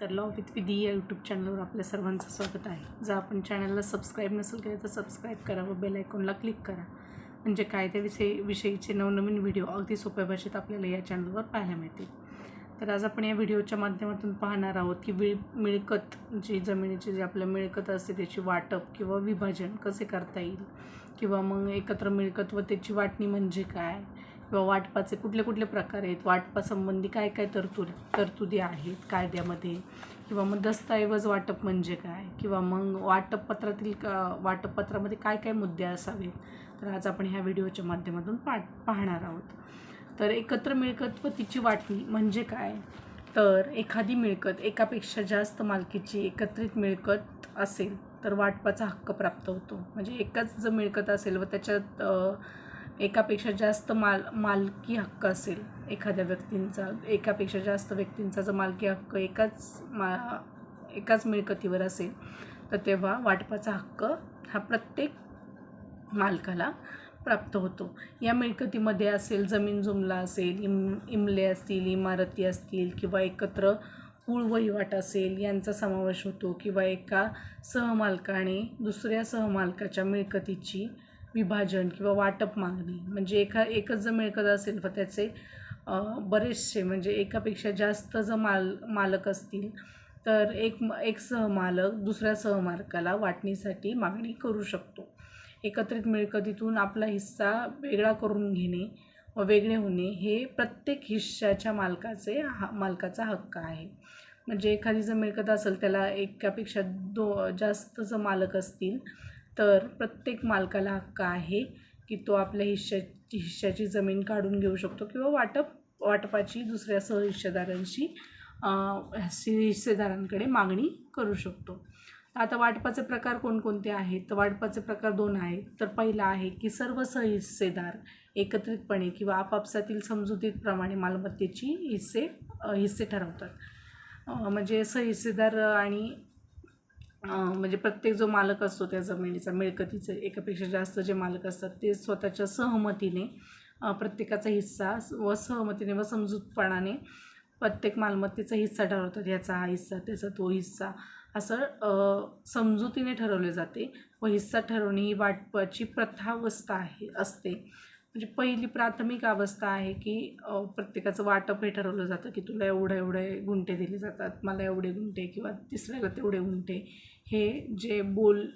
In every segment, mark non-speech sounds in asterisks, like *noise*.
नमस्कार law with विधी या यूट्यूब चॅनलवर आपल्या सर्वांचं स्वागत आहे. जर आपण चॅनलला सबस्क्राईब नसेल केलं तर सबस्क्राईब करा व बेल आयकॉनला क्लिक करा. म्हणजे कायद्याविषयी विषयीचे नवनवीन व्हिडिओ अगदी सोप्या भाषेत आपल्याला या चॅनलवर पाहायला मिळतील. तर आज आपण या व्हिडिओच्या माध्यमातून पाहणार आहोत की विळ मिळकत जी जमिनीची जी आपल्या मिळकत असते त्याची वाटप किंवा विभाजन कसे करता येईल? किंवा मग एकत्र मिळकत व त्याची वाटणी म्हणजे काय? किंवा वाटपाचे कुठले कुठले प्रकार आहेत? वाटपासंबंधी काय काय तरतूद तरतुदी आहेत कायद्यामध्ये? किंवा मग दस्तऐवज वाटप म्हणजे काय? किंवा मग वाटपपत्रातील का वाटपपत्रामध्ये काय काय मुद्दे असावेत? तर आज आपण ह्या व्हिडिओच्या माध्यमातून पा पाहणार आहोत. तर एकत्र मिळकत व तिची वाटणी म्हणजे काय? तर एखादी मिळकत एकापेक्षा जास्त मालकीची एकत्रित मिळकत असेल तर वाटपाचा हक्क प्राप्त होतो. म्हणजे एकाच जर मिळकत असेल व त्याच्यात एकापेक्षा जास्त माल मालकी हक्क असेल एखाद्या व्यक्तींचा. एकापेक्षा जास्त व्यक्तींचा जर मालकी हक्क एकाच मा एकाच मिळकतीवर असेल तर तेव्हा वाटपाचा हक्क हा प्रत्येक मालकाला प्राप्त होतो. या मिळकतीमध्ये असेल जमीन जुमला असेल इम इमले असतील इमारती असतील किंवा एकत्र मूळ वहिवाट असेल यांचा समावेश होतो किंवा एका सहमालकाने दुसऱ्या सहमालकाच्या मिळकतीची विभाजन किंवा वाटप मागणी म्हणजे एका एकच जर मिळकत असेल तर त्याचे बरेचसे म्हणजे एकापेक्षा जास्त जर माल मालक असतील तर एक एक सहमालक दुसऱ्या सहमालकाला वाटणीसाठी मागणी करू शकतो. एकत्रित मिळकतीतून आपला हिस्सा वेगळा करून घेणे व वेगळे होणे हे प्रत्येक हिश्श्याच्या मालकाचे हा मालकाचा हक्क आहे. म्हणजे एखादी जर मिळकत असेल त्याला एकापेक्षा दो जास्त जर मालक असतील तर प्रत्येक मालकाला हक्क आहे की तो आपल्या हिश्श्याची हिश्श्याची जमीन काढून घेऊ शकतो किंवा वाटप वाटपाची दुसऱ्या सहहिस्सेदारांशी हिस्सेदारांकडे मागणी करू शकतो. आता वाटपाचे प्रकार कोणकोणते आहेत? तर वाटपाचे प्रकार दोन आहेत. तर पहिला आहे की सर्व सहहिस्सेदार एकत्रितपणे किंवा आपापसातील समजुतीप्रमाणे मालमत्तेची हिस्से हिस्से ठरवतात. म्हणजे सहहिस्सेदार आणि म्हणजे प्रत्येक जो मालक असतो त्या जमिनीचा मिळकतीचे एकापेक्षा जास्त जे मालक असतात ते स्वतःच्या सहमतीने प्रत्येकाचा हिस्सा व सहमतीने व समजूतपणाने प्रत्येक मालमत्तेचा हिस्सा ठरवतात. ह्याचा हा हिस्सा त्याचा तो हिस्सा. असं समजुतीने ठरवले जाते व हिस्सा ठरवणे ही वाटपाची प्रथावस्था आहे असते. म्हणजे पहिली प्राथमिक अवस्था आहे की प्रत्येकाचं वाटप हे ठरवलं जातं की तुला एवढे एवढे गुंठे दिले जातात मला एवढे गुंठे किंवा तिसऱ्याला तेवढे गुंठे. हे जे बोल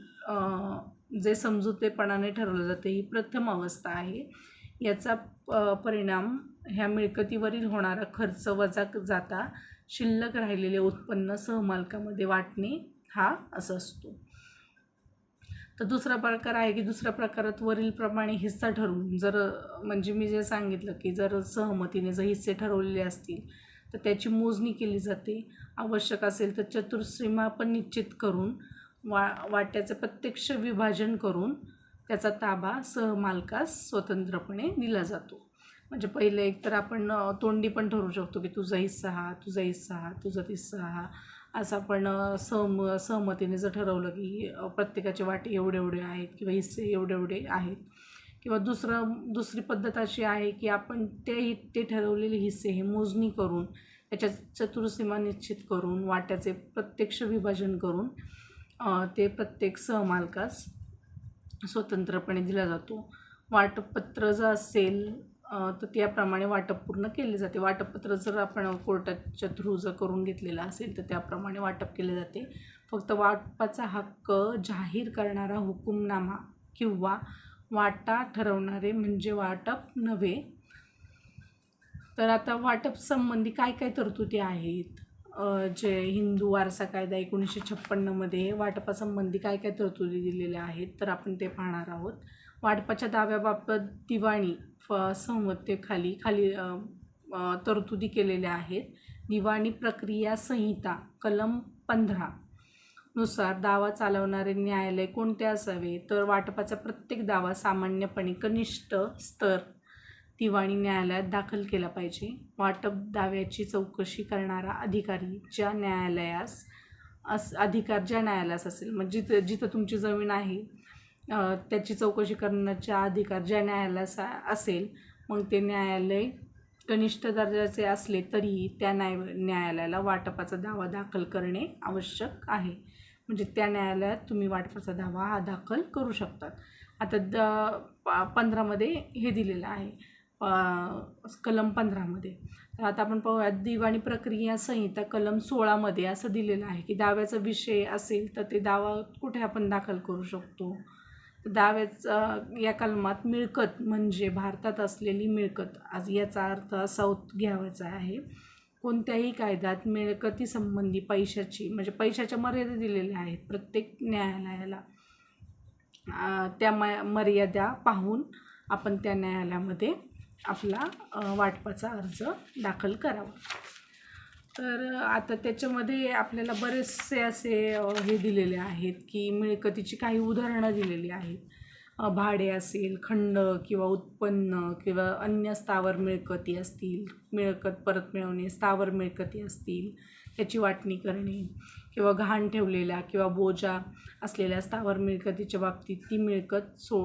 जे समजुतेपणाने ठरवलं जातं ही प्रथम अवस्था आहे. याचा प परिणाम ह्या मिळकतीवरील होणारा खर्च वजा जाता शिल्लक राहिलेले उत्पन्न सहमालकामध्ये वाटणे हा असं असतो. तर दुसरा प्रकार आहे की दुसऱ्या प्रकारात वरीलप्रमाणे हिस्सा ठरवून जर म्हणजे मी जे सांगितलं की जर सहमतीने जर हिस्से ठरवलेले असतील तर त्याची मोजणी केली जाते. आवश्यक असेल तर चतुर्सीमा पण निश्चित करून वा वाट्याचं प्रत्यक्ष विभाजन करून त्याचा ताबा सहमालकास स्वतंत्रपणे दिला जातो. म्हणजे पहिले एक तर आपण तोंडी पण ठरवू शकतो की तुझा हिस्सा हा तुझा हिस्सा हा तुझा हिस्सा हा. असं आपण सहम सहमतीने जर ठरवलं की प्रत्येकाचे वाटे एवढे एवढे आहेत किंवा हिस्से एवढे एवढे आहेत किंवा दुसरं दुसरी पद्धत अशी आहे की आपण ते ते ठरवलेले हिस्से हे मोजणी करून त्याच्या चतुर्सीमा निश्चित करून वाट्याचे प्रत्यक्ष विभाजन करून ते प्रत्येक सहमालकास स्वतंत्रपणे दिला जातो. वाटपत्र जर असेल तर त्याप्रमाणे वाटप पूर्ण केले जाते. वाटपपत्र जर आपण कोर्टाच्या थ्रू जर करून घेतलेलं असेल तर त्याप्रमाणे वाटप केले जाते. फक्त वाटपाचा हक्क जाहीर करणारा हुकुमनामा किंवा वाटा ठरवणारे म्हणजे वाटप नव्हे. तर आता वाटप संबंधी काय काय तरतुदी आहेत? जे हिंदू वारसा कायदा एकोणीसशे छप्पन्नमध्ये वाटपासंबंधी काय काय तरतुदी दिलेल्या आहेत तर आपण ते पाहणार आहोत. वाटपाच्या दाव्याबाबत दिवाणी फ संहितेखाली खाली तरतुदी केलेल्या आहेत. दिवाणी प्रक्रिया संहिता कलम पंधरा नुसार दावा चालवणारे न्यायालय कोणते असावे? तर वाटपाचा प्रत्येक दावा सामान्यपणे कनिष्ठ स्तर दिवाणी न्यायालयात दाखल केला पाहिजे. वाटप दाव्याची चौकशी करणारा अधिकारी ज्या न्यायालयास अस अधिकार ज्या न्यायालयास असेल म्हणजे जिथं जिथं तुमची जमीन आहे त्याची चौकशी करण्याचा अधिकार ज्या न्यायालयास असेल मग ते न्यायालय कनिष्ठ दर्जाचे असले तरीही त्या न्याय न्यायालयाला वाटपाचा दावा दाखल करणे आवश्यक आहे. म्हणजे त्या न्यायालयात तुम्ही वाटपाचा दावा हा दाखल करू शकतात. आता द प- पंधरामध्ये हे दिलेलं आहे. कलम पंधरामध्ये. तर आता आपण पाहूया दिवाणी प्रक्रिया संहिता कलम सोळामध्ये असं दिलेलं आहे की दाव्याचा विषय असेल तर ते दावा कुठे आपण दाखल करू शकतो? दाव्याचा या कलमात मिळकत म्हणजे भारतात असलेली मिळकत. आज याचा अर्थ असा उत- घ्यावाचा आहे. कोणत्याही कायद्यात मिळकतीसंबंधी पैशाची म्हणजे पैशाच्या मर्यादा दिलेल्या आहेत प्रत्येक न्यायालयाला. त्या म मर्यादा पाहून आपण त्या न्यायालयामध्ये आपला वाटपाचा अर्ज दाखल करावा. तर आता त्याच्यामध्ये आपल्याला बरेचसे असे हे दिलेले आहेत की मिळकतीची काही उदाहरणं दिलेली आहेत. भाडे असेल खंड किंवा उत्पन्न किंवा अन्य स्थावर मिळकती असतील मिळकत परत मिळवणे स्थावर मिळकती असतील त्याची वाटणी करणे किंवा घाण ठेवलेल्या किंवा बोजा असलेल्या स्थावर मिळकतीच्या बाबतीत ती मिळकत सो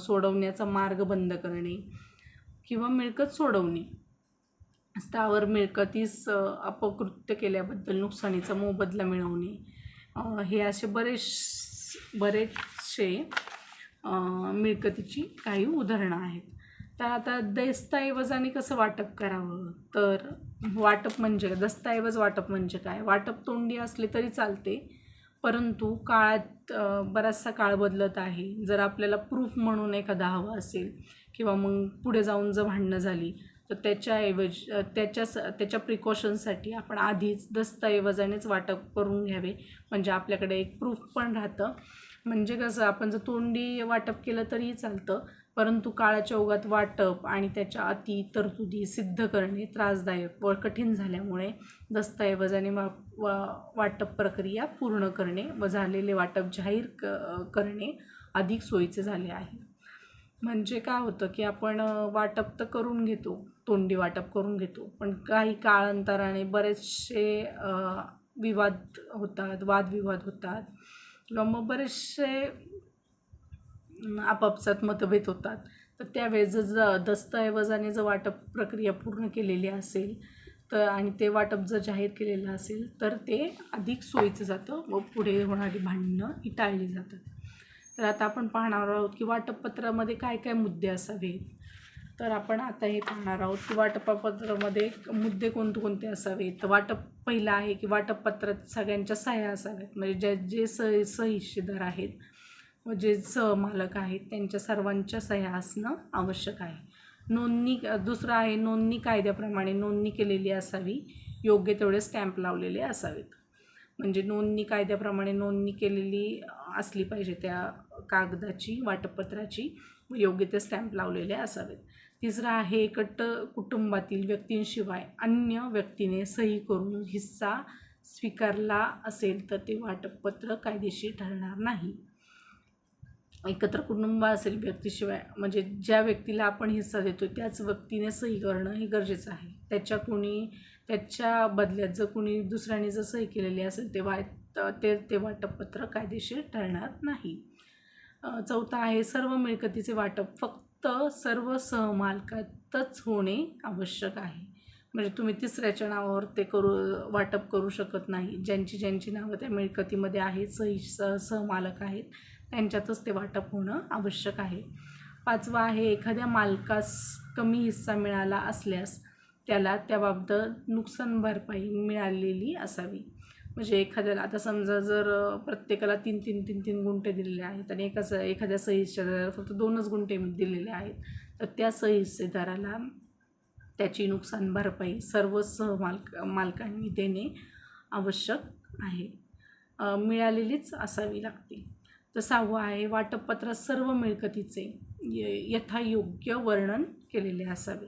सोडवण्याचा मार्ग बंद करणे किंवा मिळकत सोडवणे. स्थावर मिळकतीस अपकृत्य केल्याबद्दल नुकसानीचा मोबदला मिळवणे. हे असे बरेच बरेचसे मिळकतीची काही उदाहरणं आहेत. तर आता दस्तऐवजाने कसं वाटप करावं? तर वाटप म्हणजे दस्तऐवज वाटप म्हणजे काय? वाटप तोंडी असले तरी चालते परंतु काळात बराचसा काळ बदलत आहे. जर आपल्याला प्रूफ म्हणून एखादा हवा असेल किंवा मग पुढे जाऊन जर भांडणं झाली तर त्याच्याऐवज त्याच्या स त्याच्या प्रिकॉशनसाठी आपण आधीच दस्तऐवजानेच वाटप करून घ्यावे. म्हणजे आपल्याकडे एक प्रूफ पण राहतं. म्हणजे कसं आपण जर तोंडी वाटप केलं तरीही चालतं. परंतु काळाच्या ओघात वाटप आणि त्याच्या अति तरतुदी सिद्ध करणे त्रासदायक व कठीण झाल्यामुळे दस्तऐवजाने वा वा- वाटप प्रक्रिया पूर्ण करणे व झालेले वाटप जाहीर क करणे अधिक सोयीचे झाले आहे. म्हणजे काय होतं की आपण वाटप तर करून घेतो तोंडी वाटप करून घेतो पण काही काळांतराने बरेचसे विवाद होतात वादविवाद होतात. किंवा मग बरेचसे आपापसात मतभेद होतात. तर त्यावेळेस जर दस्तऐवजाने जर वाटप प्रक्रिया पूर्ण केलेली असेल तर आणि ते वाटप जर जाहीर केलेलं असेल तर ते अधिक सोयीचं जातं व पुढे होणारी भांडणं ही टाळली जातात. तर आता आपण पाहणार आहोत की वाटपपत्रामध्ये काय काय मुद्दे असावेत. तर आपण आता हे पाहणार आहोत की वाटपपत्रामध्ये मुद्दे कोणते कोणते असावेत. तर वाटप पहिलं आहे की वाटपपत्रात सगळ्यांच्या सह्या असाव्यात. म्हणजे ज्या जे सह सहिष्येदार आहेत व जे सहमालक आहेत त्यांच्या सर्वांच्या सह्या असणं आवश्यक आहे. नोंदणी दुसरं आहे नोंदणी कायद्याप्रमाणे नोंदणी केलेली असावी. योग्य तेवढे स्टॅम्प लावलेले असावेत. म्हणजे नोंदणी कायद्याप्रमाणे नोंदणी केलेली असली पाहिजे त्या कागदाची वाटपत्राची योग्य ते स्टॅम्प लावलेले असावेत. तिसरं आहे एकट कुटुंबातील व्यक्तींशिवाय अन्य व्यक्तीने सही करून हिस्सा स्वीकारला असेल तर ते वाटपपत्र कायदेशीर ठरणार नाही. एकत्र कुटुंब असेल व्यक्तीशिवाय म्हणजे ज्या व्यक्तीला आपण हिस्सा देतो त्याच व्यक्तीने सही करणं हे गरजेचं आहे. त्याच्या कुणी त्याच्या बदल्यात जर कुणी दुसऱ्याने जर सही केलेली असेल ते ते ते वाटपपत्र कायदेशीर ठरणार नाही. चौथा आहे सर्व मिळकतीचे वाटप. फक्त सर्व सहमालकातच होणे आवश्यक आहे. म्हणजे तुम्ही तिसऱ्याच्या नावावर ते करू वाटप करू शकत नाही. ज्यांची ज्यांची नावं त्या मिळकतीमध्ये आहेत सही स सहमालक आहेत त्यांच्यातच ते वाटप होणं आवश्यक आहे. पाचवा आहे एखाद्या मालकास कमी हिस्सा मिळाला असल्यास त्याला त्याबाबत नुकसान भरपाई मिळालेली असावी. म्हणजे एखाद्याला आता समजा जर प्रत्येकाला तीन तीन तीन तीन गुंठे दिलेले आहेत आणि एका स एखाद्या सहिस्सेदाराला फक्त दोनच गुंठे दिलेले आहेत तर त्या सहिस्सेदाराला त्याची नुकसान भरपाई सर्व सहमालक मालकांनी देणे आवश्यक आहे. मिळालेलीच असावी लागते. तर सहावं आहे वाटपपत्रात सर्व मिळकतीचे य यथायोग्य वर्णन केलेले असावे.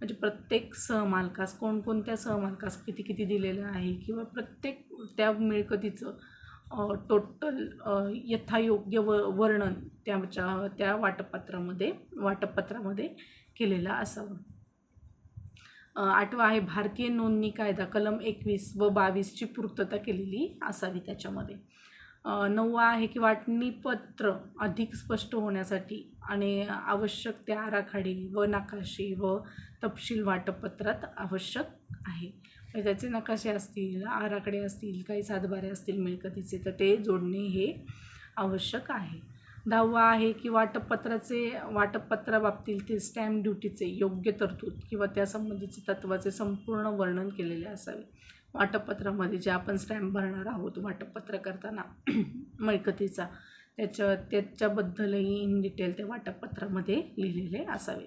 म्हणजे प्रत्येक सहमालकास कोणकोणत्या सहमालकास किती किती दिलेलं आहे किंवा प्रत्येक त्या मिळकतीचं टोटल यथायोग्य व वर्णन त्याच्या त्या वाटपत्रामध्ये वाटपत्रामध्ये केलेलं असावं. आठवा आहे भारतीय नोंदणी कायदा कलम एकवीस व बावीसची पूर्तता केलेली असावी त्याच्यामध्ये. नववा आहे की वाटणीपत्र अधिक स्पष्ट होण्यासाठी आणि आवश्यक त्या आराखडे व नकाशे व तपशील वाटपपत्रात आवश्यक आहे. म्हणजे त्याचे नकाशे असतील आराखडे असतील काही सातबारे असतील मिळकतीचे तर ते जोडणे हे आवश्यक आहे. दहावा आहे की वाटपपत्राचे वाटपत्राबाबतीत स्टॅम्प ड्युटीचे योग्य तरतूद किंवा त्यासंबंधीचे तत्त्वाचे संपूर्ण वर्णन केलेले असावे. वाटपत्रामध्ये जे आपण स्टॅम्प भरणार आहोत वाटपत्र करताना *clears throat* मिळकतीचा त्याच्या त्याच्याबद्दलही इन डिटेल त्या वाटपत्रामध्ये लिहिलेले असावे.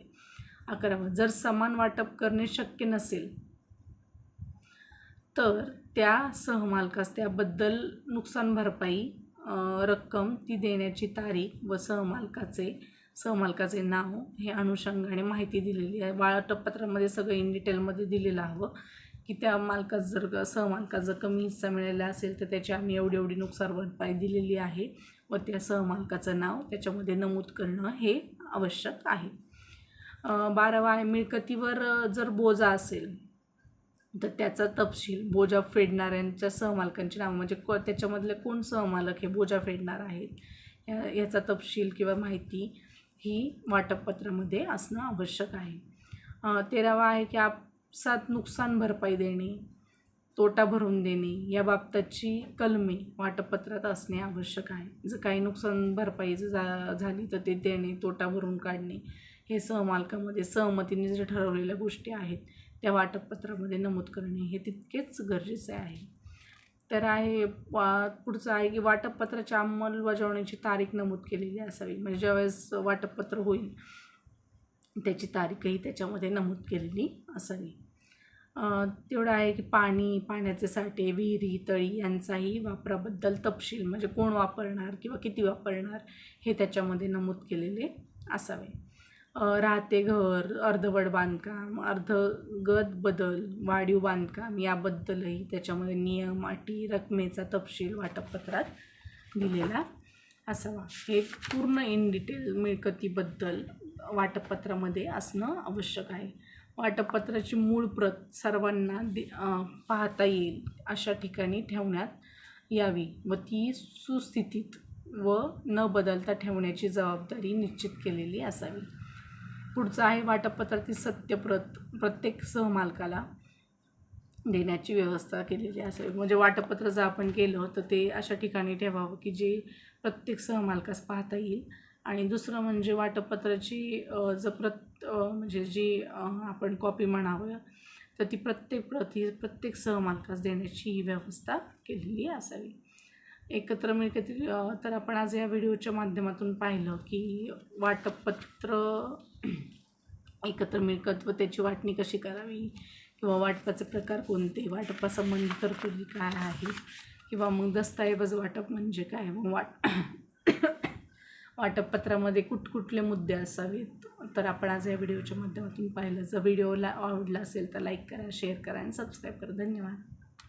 अकरावं जर समान वाटप करणे शक्य नसेल तर त्या सहमालकास त्याबद्दल नुकसान भरपाई रक्कम ती देण्याची तारीख व सहमालकाचे सहमालकाचे नाव हे अनुषंगाने माहिती दिलेली आहे. वाटपपत्रामध्ये सगळं इन डिटेलमध्ये दिलेलं हवं. की त्या मालकास जर ग- सहमालकास जर कमी हिस्सा मिळाला असेल तर त्याची आम्ही एवढी एवढी नुकसान भरपाई दिलेली आहे व त्या सहमालकाचं नाव त्याच्यामध्ये नमूद करणं हे आवश्यक आहे. बारावा आहे मिळकतीवर जर बोजा असेल तर त्याचा तपशील बोजा फेडणाऱ्यांच्या सहमालकांचे नावं म्हणजे को त्याच्यामधले कोण सहमालक हे बोजा फेडणार आहेत या याचा तपशील किंवा माहिती ही वाटपपत्रामध्ये असणं आवश्यक आहे. तेरावा आहे की आप सात नुकसान भरपाई देणे तोटा भरून देणे या बाबतची कलमे वाटपपत्रात असणे आवश्यक आहे. जर काही नुकसान भरपाई जर झाली तर ते देणे तोटा भरून काढणे हे सहमालकामध्ये सहमतीने जे ठरवलेल्या गोष्टी आहेत त्या वाटपपत्रामध्ये नमूद करणे हे तितकेच गरजेचे आहे. तर आहे वा पुढचं आहे की वाटपपत्राच्या अंमलबजावणीची तारीख नमूद केलेली असावी. म्हणजे ज्यावेळेस वाटपपत्र होईल त्याची तारीखही त्याच्यामध्ये नमूद केलेली असावी. तेवढं आहे की पाणी पाण्याचे साठे विहिरी तळी यांचाही वापराबद्दल तपशील म्हणजे कोण वापरणार किंवा किती वापरणार हे त्याच्यामध्ये नमूद केलेले असावे. राहते घर अर्धवट बांधकाम अर्धगत बदल वाढीव बांधकाम याबद्दलही त्याच्यामध्ये नियम अटी रकमेचा तपशील वाटपपत्रात दिलेला असावा हे पूर्ण इन डिटेल मिळकतीबद्दल वाटपपत्रामध्ये असणं आवश्यक आहे. वाटपपत्राची मूळ प्रत सर्वांना दे पाहता येईल अशा ठिकाणी ठेवण्यात यावी व ती सुस्थितीत व न बदलता ठेवण्याची जबाबदारी निश्चित केलेली असावी. पुढचं आहे वाटपपत्रातील सत्यप्रत प्रत्येक सहमालकाला देण्याची व्यवस्था केलेली असावी म्हणजे वाटपत्र जर आपण केलं तर ते अशा ठिकाणी ठेवावं की जे प्रत्येक सहमालकास पाहता येईल. आणि दुसरं म्हणजे वाटपत्राची जर प्रत म्हणजे जी आपण कॉपी म्हणावं तर ती प्रत्येक प्रत ही प्रत्येक सहमालकास देण्याची ही व्यवस्था केलेली असावी. एकत्र मिळकती तर आपण आज या व्हिडिओच्या माध्यमातून पाहिलं की वाटपत्र एकत्र मिळकत व त्याची वाटणी कशी करावी किंवा वाटपाचे प्रकार कोणते? वाटपासंबंधी तरतुदी काय आहे? किंवा मग दस्तऐवज वाटप म्हणजे काय? मग वाट *coughs* वाटपपत्रामध्ये कुठकुठले मुद्दे असावेत? तर आपण आज या व्हिडिओच्या माध्यमातून पाहिलं. जर व्हिडिओला आवडला असेल तर लाईक करा शेअर करा आणि सबस्क्राईब करा. धन्यवाद.